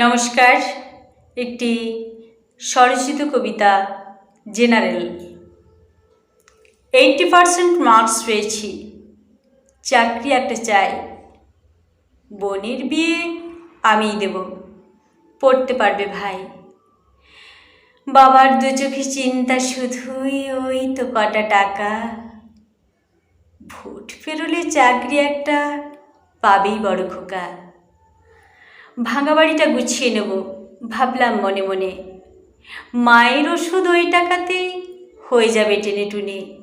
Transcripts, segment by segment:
নমস্কার, একটি স্বরচিত কবিতা জেনারেল। এইটটি পারসেন্ট মার্কস পেয়েছি। চাকরি একটা চাই। বোনের বিয়ে আমিই দেব। পড়তে পারবে ভাই। বাবার দু চোখে চিন্তা শুধুই ওই তো কটা টাকা। ভোট ফেরলে চাকরি একটা পাবেই বড় খোকা। ভাঙা বাড়িটা গুছিয়ে নেব, ভাবলাম মনে মনে। মায়ের ওষুধ ওই টাকাতেই হয়ে যাবে টেনে টুনে।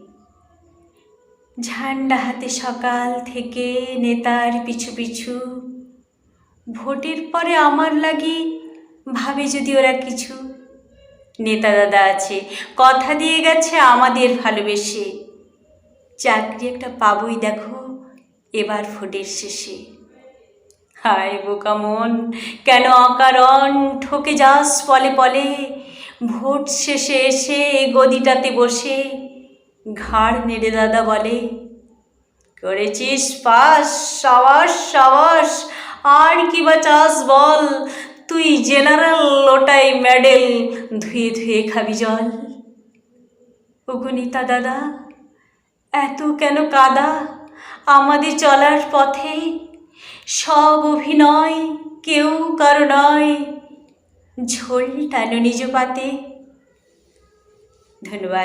ঝান্ডা হাতে সকাল থেকে নেতার পিছু পিছু। ভোটের পরে আমার লাগি ভাবে যদি ওরা কিছু। নেতা দাদা আছে, কথা দিয়ে গেছে আমাদের ভালোবেসে। চাকরি একটা পাবই দেখো, এবার ভোটের শেষে। হায় বোকা মন কেন অকারণ ঠকে যাস পলে পলে? ভোট শেষে এসে গদিটাতে বসে ঘাড় নেড়ে দাদা বলে, করেছিস পাস, সাবাস সাবাস, আর কি বা চাস বল? তুই জেনারেল লোটাই মেডেল, ধুয়ে ধুয়ে খাবি জল। অগণিতা দাদা, এত কেন কাদা? আমাদের চলার পথে সব অভিনয় কেউ কারও নয়। ঝোল টানো নিজ পাতে। ধন্যবাদ।